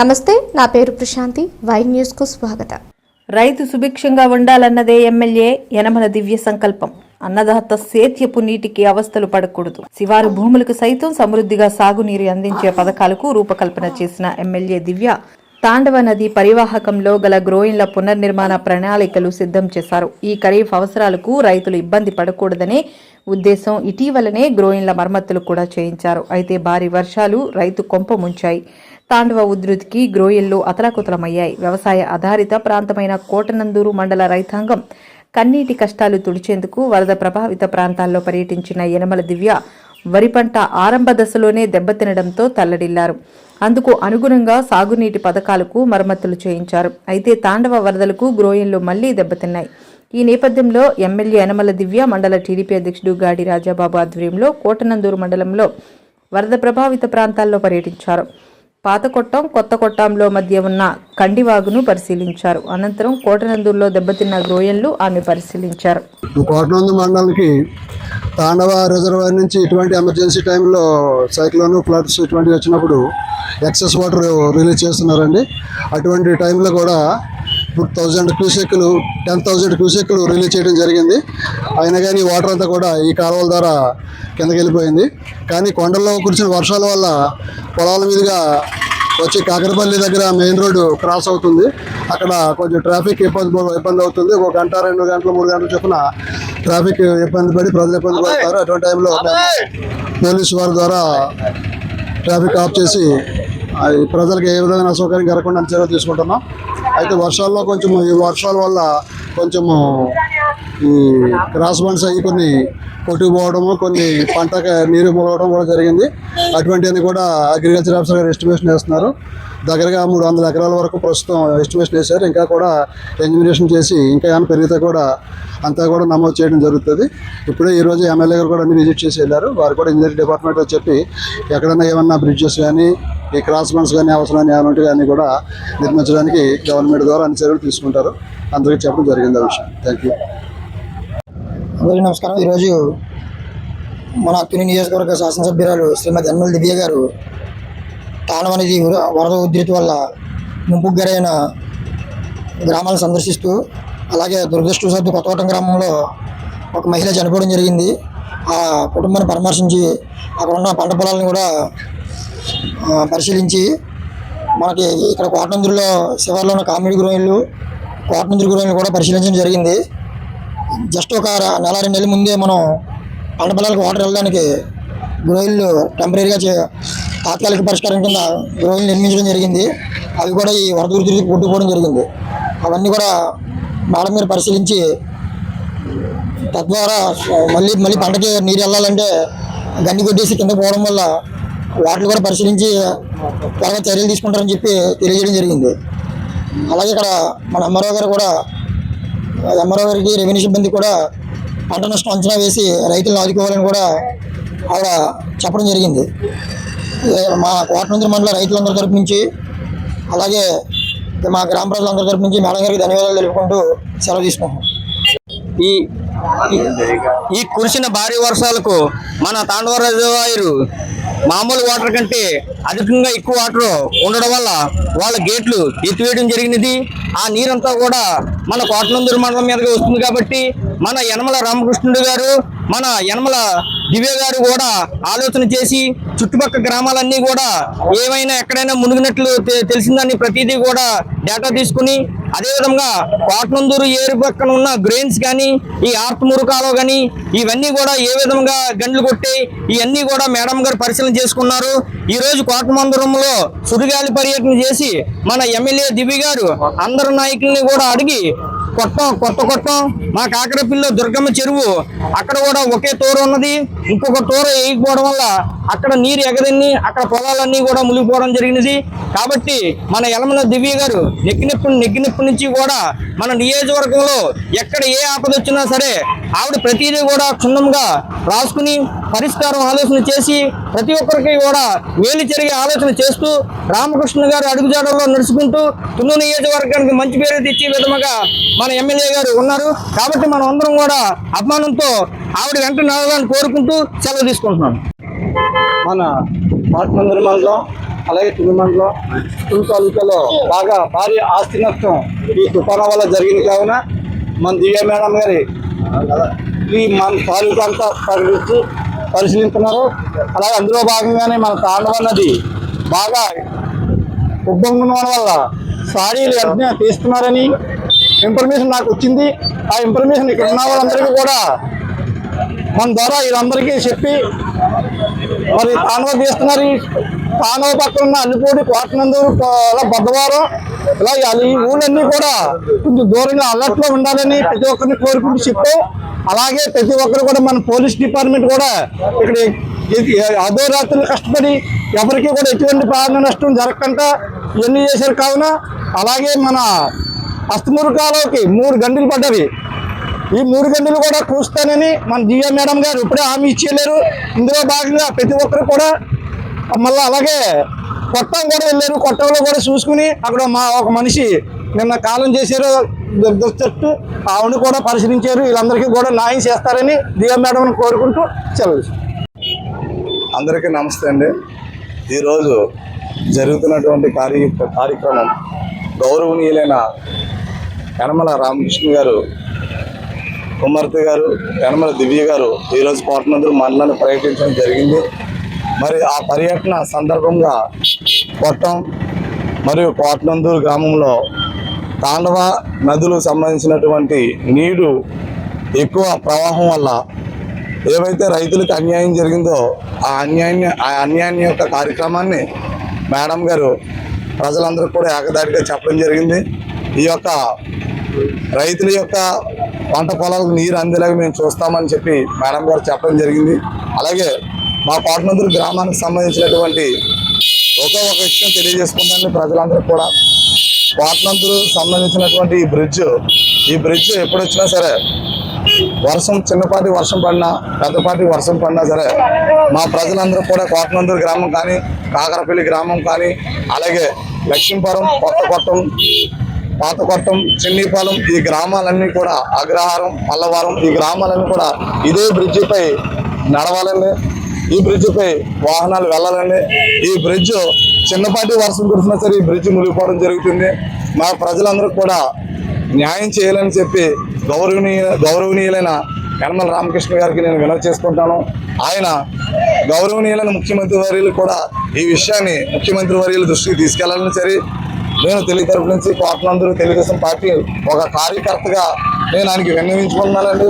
నమస్తే నా పేరు ప్రశాంతి. వై న్యూస్కు స్వాగతం. రైతు సుభిక్షంగా ఉండాలన్నదే ఎమ్మెల్యే యనమల దివ్య సంకల్పం. అన్నదాత సేద్యపు నీటికి అవస్థలు పడకూడదు. శివారు భూములకు సైతం సమృద్ధిగా సాగునీరు అందించే పథకాలకు రూపకల్పన చేసిన ఎమ్మెల్యే దివ్య తాండవ నది పరివాహకంలో గల గ్రోయిన్ల పునర్నిర్మాణ ప్రణాళికలు సిద్ధం చేశారు. ఈ ఖరీఫ్ అవసరాలకు రైతులు ఇబ్బంది పడకూడదనే ఉద్దేశం ఇటీవలనే గ్రోయిన్ల మరమ్మతులు కూడా చేయించారు. అయితే భారీ వర్షాలు రైతు కొంప ముంచాయి. తాండవ ఉధృతికి గ్రోయిల్లో అతలాకుతలమయ్యాయి. వ్యవసాయ ఆధారిత ప్రాంతమైన కోటనందూరు మండల రైతాంగం కన్నీటి కష్టాలు తుడిచేందుకు వరద ప్రభావిత ప్రాంతాల్లో పర్యటించిన యనమల దివ్య వరి పంట ఆరంభ దశలోనే దెబ్బతినడంతో తల్లడిల్లారు. అందుకు అనుగుణంగా సాగునీటి పథకాలకు మరమ్మతులు చేయించారు. అయితే తాండవ వరదలకు గ్రోయన్లు మళ్ళీ దెబ్బతిన్నాయి. ఈ నేపథ్యంలో ఎమ్మెల్యే యనమల దివ్య మండల టీడీపీ అధ్యక్షుడు గాడి రాజాబాబు ఆధ్వర్యంలో కోటనందూరు మండలంలో వరద ప్రభావిత ప్రాంతాల్లో పర్యటించారు. పాత కొట్టం కొత్త కొట్టంలో మధ్య ఉన్న కండివాగును పరిశీలించారు. అనంతరం కోటనందూరులో దెబ్బతిన్న గ్రోయన్లు ఆమె పరిశీలించారు. కోటనందు మండలానికి తాండవ రిజర్వాయర్ నుంచి ఇటువంటి ఎమర్జెన్సీ టైంలో సైక్లోన్ ఫ్లడ్స్ ఇటువంటివి వచ్చినప్పుడు ఎక్సెస్ వాటర్ రిలీజ్ చేస్తున్నారండి. అటువంటి టైంలో కూడా థౌజండ్ క్యూసెక్లు టెన్ థౌజండ్ క్యూసెక్లు రిలీజ్ చేయడం జరిగింది. అయినా కానీ వాటర్ అంతా కూడా ఈ కాలువల ద్వారా కిందకి వెళ్ళిపోయింది. కానీ కొండల్లో కురిసిన వర్షాల వల్ల పొలాల మీదుగా వచ్చి కాకరపల్లి దగ్గర మెయిన్ రోడ్డు క్రాస్ అవుతుంది. అక్కడ కొంచెం ట్రాఫిక్ ఇబ్బంది ఇబ్బంది అవుతుంది. ఒక గంట రెండు గంటలు మూడు గంటల చొప్పున ట్రాఫిక్ ఇబ్బంది పడి ప్రజలు ఇబ్బంది పడతారు. అటువంటి టైంలో పోలీసు వారి ద్వారా ట్రాఫిక్ ఆఫ్ చేసి ప్రజలకు ఏ విధమైన అసౌకర్యం కలగకుండా చర్యలు తీసుకుంటున్నాం. అయితే వర్షాల్లో కొంచెం ఈ వర్షాల వల్ల కొంచెము ఈ క్రాస్ బండ్స్ అయ్యి కొన్ని కొట్టుకుపోవడము కొన్ని పంటకు నీరు పోవడం కూడా జరిగింది. అటువంటివన్నీ కూడా అగ్రికల్చర్ ఆఫీసర్ గారు ఎస్టిమేషన్ వేస్తున్నారు దగ్గరగా మూడు వందల ఎకరాల వరకు ప్రస్తుతం ఎస్టిమేషన్ వేశారు. ఇంకా కూడా ఎంజినీరేషన్ చేసి ఇంకా ఏమైనా పెరిగితే కూడా అంతా కూడా నమోదు చేయడం జరుగుతుంది. ఇప్పుడే ఈరోజు ఎమ్మెల్యే గారు కూడా అన్ని విజిట్ చేసి వెళ్ళారు. వారు కూడా ఇంజనీరింగ్ డిపార్ట్మెంట్ చెప్పి ఎక్కడైనా ఏమన్నా బ్రిడ్జెస్ కానీ ఈ క్రాస్ బండ్స్ కానీ అవసరమైన ఏమైనా కానీ కూడా నిర్మించడానికి గవర్నమెంట్ ద్వారా అన్ని చర్యలు తీసుకుంటారు. అందరికీ చెప్పడం జరిగింది ఆ విషయం. థ్యాంక్ యూ అందరికీ నమస్కారం. ఈరోజు మన తుని నియోజకవర్గ శాసనసభ్యురాలు శ్రీమతి అన్మల్ దివ్య గారు తాండవ అనేది వరద ఉధృతి వల్ల ముంపుకు గురైన గ్రామాలను సందర్శిస్తూ అలాగే దురదృష్టవశాత్తు కొత్తకోటం గ్రామంలో ఒక మహిళ చనిపోవడం జరిగింది. ఆ కుటుంబాన్ని పరామర్శించి అక్కడ ఉన్న పంట పొలాలను కూడా పరిశీలించి మనకి ఇక్కడ కోటనందులో శివార్లో ఉన్న కామెడీ గురైన్లు కోటనందులు గురైన్లు కూడా పరిశీలించడం జరిగింది. జస్ట్ ఒక నెల రెండు నెలల ముందే మనం పంట పొలాలకు వాటర్ వెళ్ళడానికి గ్రోయిల్లు టెంపరీగా చే తాత్కాలిక పరిష్కారం కింద గ్రోయిల్ నిర్మించడం జరిగింది. అవి కూడా ఈ వరద ఉధృతికి కొట్టుకోవడం జరిగింది. అవన్నీ కూడా మేడం మీరు పరిశీలించి తద్వారా మళ్ళీ మళ్ళీ పంటకి నీరు వెళ్ళాలంటే గన్ని కొట్టేసి కింద పోవడం వల్ల వాటిని కూడా పరిశీలించి త్వరగా చర్యలు తీసుకుంటారని చెప్పి తెలియజేయడం జరిగింది. అలాగే ఇక్కడ మన ఎంఆర్ఓ గారు కూడా ఎంఆర్ఓ గారికి రెవెన్యూ సిబ్బంది కూడా పంట నష్టం అంచనా వేసి రైతులను ఆదుకోవాలని కూడా ఆవిడ చెప్పడం జరిగింది. మా కోటనందరి మండల రైతులందరి తరపు నుంచి అలాగే మా గ్రామ ప్రజలందరి తరపు నుంచి మేడం గారికి ధన్యవాదాలు తెలుపుకుంటూ సెలవు తీసుకుంటున్నాం. ఈ ఈ కురిసిన భారీ వర్షాలకు మన తాండవ రిజర్వాయరు మామూలు వాటర్ కంటే అధికంగా ఎక్కువ వాటర్ ఉండడం వల్ల వాళ్ళ గేట్లు ఎత్తివేయడం జరిగినది. ఆ నీరంతా కూడా మన కోటనందూరు మండలం మీదకి వస్తుంది కాబట్టి మన యనమల రామకృష్ణుడు గారు మన యనమల దివ్య గారు కూడా ఆలోచన చేసి చుట్టుపక్కల గ్రామాలన్నీ కూడా ఏమైనా ఎక్కడైనా మునిగినట్లు తె- తెలిసిందని ప్రతిదీ కూడా డేటా తీసుకుని అదేవిధంగా కోటనందూరు ఏరు పక్కన ఉన్న గ్రెయిన్స్ కానీ ఈ ఆర్తమూరు కాలువ కానీ ఇవన్నీ కూడా ఏ విధంగా గండ్లు కొట్టి ఇవన్నీ కూడా మేడం గారు పరిశీలన చేసుకున్నారు. ఈ రోజు కోటమందురంలో సుడిగాలి పర్యటన చేసి మన ఎమ్మెల్యే దివి గారు అందరు నాయకుల్ని కూడా అడిగి కొట్టం కొత్త కొట్టం మా కాకరపిల్ల దుర్గమ్మ చెరువు అక్కడ కూడా ఒకే తోరు ఉన్నది. ఇంకొక తోరు వేయకపోవడం వల్ల అక్కడ నీరు ఎగదన్ని అక్కడ పొలాలన్నీ కూడా మునిగిపోవడం జరిగినది. కాబట్టి మన యలమల దివ్య గారు నెక్కినప్పటి నెగ్గినప్పటి నుంచి కూడా మన నియోజకవర్గంలో ఎక్కడ ఏ ఆపద వచ్చినా సరే ఆవిడ ప్రతిదీ కూడా క్షుణ్ణంగా రాసుకుని పరిష్కారం ఆలోచన చేసి ప్రతి ఒక్కరికి కూడా మేలు జరిగే ఆలోచన చేస్తూ రామకృష్ణ గారు అడుగుజాడల్లో నడుచుకుంటూ తుమ్ము నియోజకవర్గానికి మంచి పేరు తెచ్చే విధముగా మన ఎమ్మెల్యే గారు ఉన్నారు. కాబట్టి మనం అందరం కూడా అభిమానంతో ఆవిడ వెంట నడవాలని కోరుకుంటూ సెలవు తీసుకుంటున్నాను మన పాటమందిర మండలం అలాగే తుని మండలం తుని తాలూకాలో బాగా భారీ ఆస్తి నష్టం ఈ తుఫాను వల్ల జరిగింది కావున మన దివ్య మేడం గారి ఈ మన తాలూకా అంతా పరిగెత్తి పరిశీలిస్తున్నారు. అలాగే అందులో భాగంగానే మన తాండవ నది బాగా ఉబ్బొంగడం వల్ల సారీలు వెంటనే తీస్తున్నారని ఇన్ఫర్మేషన్ నాకు వచ్చింది. ఆ ఇన్ఫర్మేషన్ ఇక్కడ ఉన్న వాళ్ళందరికీ కూడా మన ద్వారా వీళ్ళందరికీ చెప్పి మరి తాండవ తీస్తున్నారు ఈ తాండవ పక్కన ఉన్న అల్లిపూడి కోటనందూరు అలా బద్దవారం ఇలా ఈ ఊళ్ళన్నీ కూడా కొంచెం దూరంగా అలర్ట్లో ఉండాలని ప్రతి ఒక్కరిని కోరుకుంటూ చెప్పాం. అలాగే ప్రతి ఒక్కరు కూడా మన పోలీస్ డిపార్ట్మెంట్ కూడా ఇక్కడ అదో రాత్రులు కష్టపడి ఎవరికి కూడా ఎటువంటి ప్రాణ నష్టం జరగకుండా ఇవన్నీ చేశారు కావున. అలాగే మన అస్తమూరు కాలంకి మూడు గంటలు పడ్డవి. ఈ మూడు గంటలు కూడా కూస్తానని మన జియా మేడం గారు ఇప్పుడే హామీ ఇచ్చేయలేరు. ఇందులో భాగంగా ప్రతి ఒక్కరు కూడా మళ్ళీ అలాగే కొట్టం కూడా వెళ్ళారు. కొట్టంలో కూడా చూసుకుని అక్కడ మా ఒక మనిషి నిన్న కాలం చేశారు. చెట్టు ఆవిడ కూడా పరిశీలించారు. వీళ్ళందరికీ కూడా న్యాయం చేస్తారని జియో మేడం కోరుకుంటూ సెలవు అందరికీ నమస్తే అండి. ఈరోజు జరుగుతున్నటువంటి కార్య కార్యక్రమం గౌరవనీయులైన యనమల రామకృష్ణ గారు కుమార్తె గారు యనమల దివ్య గారు ఈరోజు కోటనందులు మండలాన్ని పర్యటించడం జరిగింది. మరి ఆ పర్యటన సందర్భంగా కొట్టం మరియు కోటనందూరు గ్రామంలో తాండవ నదులకు సంబంధించినటువంటి నీరు ఎక్కువ ప్రవాహం వల్ల ఏవైతే రైతులకు అన్యాయం జరిగిందో ఆ అన్యాయాన్ని ఆ అన్యాయం యొక్క కార్యక్రమాన్ని మేడం గారు ప్రజలందరూ కూడా ఏకదాటిగా చెప్పడం జరిగింది. ఈ యొక్క రైతుల యొక్క పంట పొలాలకు నీరు అందేలాగా మేము చూస్తామని చెప్పి మేడం గారు చెప్పడం జరిగింది. అలాగే మా పాటనందరు గ్రామానికి సంబంధించినటువంటి ఒకే ఒక విషయం తెలియజేసుకుంటాను ప్రజలందరూ కూడా పాటనందరు సంబంధించినటువంటి ఈ బ్రిడ్జ్ ఈ బ్రిడ్జ్ ఎప్పుడొచ్చినా సరే వర్షం చిన్నపాటి వర్షం పడినా పెద్దపాటి వర్షం పడినా సరే మా ప్రజలందరూ కూడా కోటనందూరు గ్రామం కానీ కాకరపల్లి గ్రామం కానీ అలాగే లక్ష్మీపురం కొత్త పాతకొట్టం పాత కొట్టం చిన్నీపాలెం ఈ గ్రామాలన్నీ కూడా అగ్రహారం పల్లవారం ఈ గ్రామాలన్నీ కూడా ఇదే బ్రిడ్జిపై నడవాలని ఈ బ్రిడ్జిపై వాహనాలు వెళ్ళాలని ఈ బ్రిడ్జ్ చిన్నపాటి వర్షం కురిసినా సరే ఈ బ్రిడ్జ్ మునిగిపోవడం జరుగుతుంది. మా ప్రజలందరూ కూడా న్యాయం చేయాలని చెప్పి గౌరవనీయ గౌరవనీయులైన యనమల రామకృష్ణ గారికి నేను వినవ చేసుకుంటాను. ఆయన గౌరవనీయులైన ముఖ్యమంత్రి వర్యులు కూడా ఈ విషయాన్ని ముఖ్యమంత్రి వర్యుల దృష్టికి తీసుకెళ్ళాలని సరే నేను తెలుగు తరపు నుంచి కోటనందరూ తెలుగుదేశం పార్టీ ఒక కార్యకర్తగా నేను ఆయనకి విన్నవించుకుంటున్నానండి.